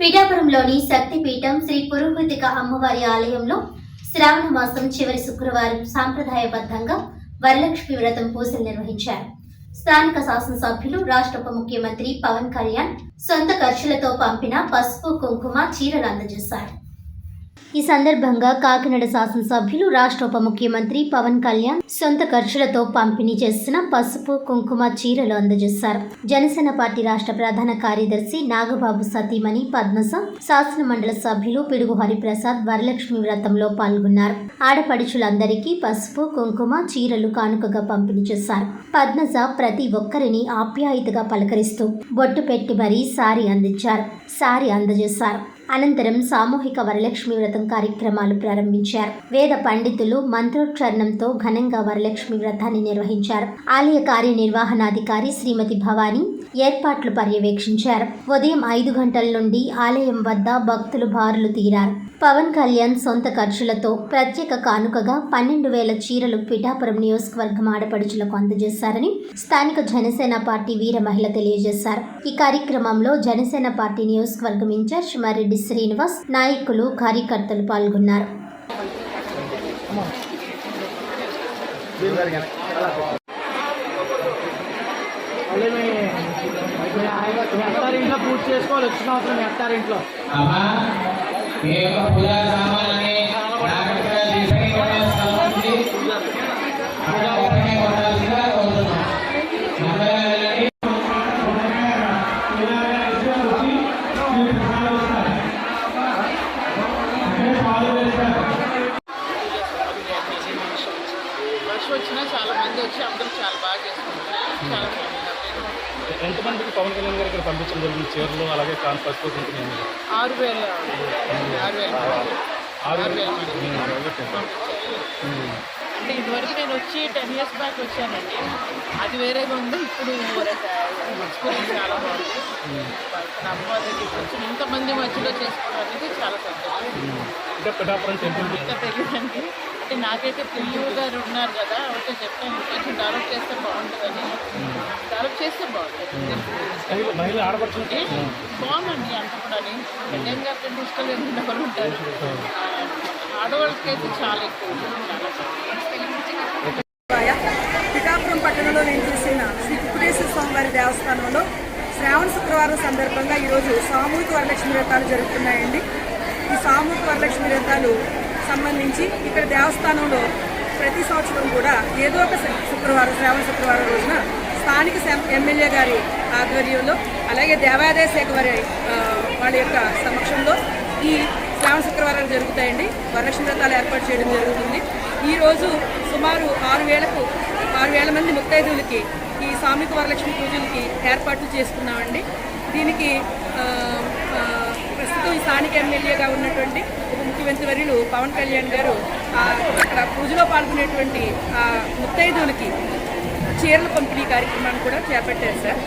పిఠాపురంలోని శక్తిపీఠం శ్రీ పురోహితిక అమ్మవారి ఆలయంలో శ్రావణ మాసం చివరి శుక్రవారం సాంప్రదాయబద్ధంగా వరలక్ష్మి వ్రతం పూజలు నిర్వహించారు. స్థానిక శాసనసభ్యులు రాష్ట్ర ఉప ముఖ్యమంత్రి పవన్ కళ్యాణ్ సొంత ఖర్చులతో పంపిన పసుపు కుంకుమ చీరలు అందజేశారు. ఈ సందర్భంగా కాకినాడ శాసనసభ్యులు రాష్ట్ర ఉప ముఖ్యమంత్రి పవన్ కళ్యాణ్ సొంత ఖర్చులతో పంపిణీ చేసిన పసుపు కుంకుమ చీరలు అందజేశారు. జనసేన పార్టీ రాష్ట్ర ప్రధాన కార్యదర్శి నాగబాబు సతీమణి పద్మస శాసన మండలి సభ్యులు పిడుగు హరిప్రసాద్ వరలక్ష్మి వ్రతంలో పాల్గొన్నారు. ఆడపడుచులందరికీ పసుపు కుంకుమ చీరలు కానుకగా పంపిణీ చేశారు. పద్మజ ప్రతి ఒక్కరిని ఆప్యాయతగా పలకరిస్తూ బొట్టు పెట్టి మరీ సారీ అందించారు. సారీ అందజేశారు. అనంతరం సామూహిక వరలక్ష్మి వ్రతం కార్యక్రమాలు ప్రారంభించారు. వేద పండితులు మంత్రోచ్చరణంతో ఘనంగా వరలక్ష్మి వ్రతాన్ని నిర్వహించారు. ఆలయ కార్యనిర్వహణాధికారి శ్రీమతి భవానీ ఏర్పాట్లు పర్యవేక్షించారు. ఉదయం ఐదు గంటల నుండి ఆలయం వద్ద భక్తులు బారులు తీరారు. పవన్ కళ్యాణ్ సొంత ఖర్చులతో ప్రత్యేక కానుకగా పన్నెండు వేల చీరలు పిఠాపురం నియోజకవర్గం ఆడపడుచులకు అందజేశారని స్థానిక జనసేన పార్టీ వీర మహిళ తెలియజేశారు. ఈ కార్యక్రమంలో జనసేన పార్టీ నియోజకవర్గం ఇన్ఛార్జ్ మరెడ్డి శ్రీనివాస్ నాయకులు కార్యకర్తలు పాల్గొన్నారు. మళ్ళీ చేసుకోవాలి వచ్చిన అవసరం వచ్చినా చాలా మంది వచ్చి అందరూ చాలా బాగా చేసుకుంటారు చాలా ఎంతమందికి పవన్ కళ్యాణ్ గారు ఇక్కడ పంపించడం జరిగింది? చీరలు అలాగే కాన్ పసుపు? ఆరు వేల ఆరు వేల. ఆరు వేల. అంటే ఇదివరకు నేను వచ్చి టెన్ ఇయర్స్ బ్యాక్ వచ్చానండి. అది వేరేగా ఉంది ఇప్పుడు చాలా బాగుంది. నా అమ్మవారి దగ్గరికి వచ్చి ఇంతమంది మధ్యలో సంతోషం పిఠాపురం టెంపుల్ అంటే నాకైతే పిల్లలు గారు ఉన్నారు కదా ఒకటే చెప్పాను కొంచెం డెవలప్ చేస్తే బాగుంటుందని. డెవలప్ చేస్తే బాగుంటుంది. మహిళ ఏ? బాగుందండి అంత కూడా పెద్దం గారి లేని ఎవరు ఉంటారు. ఆ, ఆడవాళ్ళకైతే చాలా ఎక్కువ పిఠాపురం పట్టణంలో నేను చూసిన శ్రీ కుకుటేశ్వర స్వామివారి దేవస్థానంలో శ్రావణ శుక్రవారం సందర్భంగా ఈరోజు సామూహిక వరలక్ష్మి వ్రతాలు జరుగుతున్నాయండి. ఈ సామూహిక వరలక్ష్మి వ్రతాలు సంబంధించి ఇక్కడ దేవస్థానంలో ప్రతి సంవత్సరం కూడా ఏదో ఒక శుక్రవారం శ్రావణ శుక్రవారం రోజున స్థానిక ఎమ్మెల్యే గారి ఆధ్వర్యంలో అలాగే దేవాదాయ శాఖ వారి వాళ్ళ యొక్క సమక్షంలో ఈ శ్రావణ శుక్రవారాలు జరుగుతాయండి. వరలక్ష్మి వ్రతాలు ఏర్పాటు చేయడం జరుగుతుంది. ఈరోజు సుమారు ఆరు వేలకు ఆరు వేల మంది ముత్తైదువులకి ఈ సామిక వరలక్ష్మి పూజలకి ఏర్పాట్లు చేసుకున్నామండి. దీనికి స్థానిక ఎమ్మెల్యేగా ఉన్నటువంటి ఉప ముఖ్యమంత్రి వర్యులు పవన్ కళ్యాణ్ గారు అక్కడ పూజలో పాల్గొనేటువంటి ఆ ముత్తైదువులకి చీరల పంపిణీ కార్యక్రమాన్ని కూడా చేపట్టారు సార్.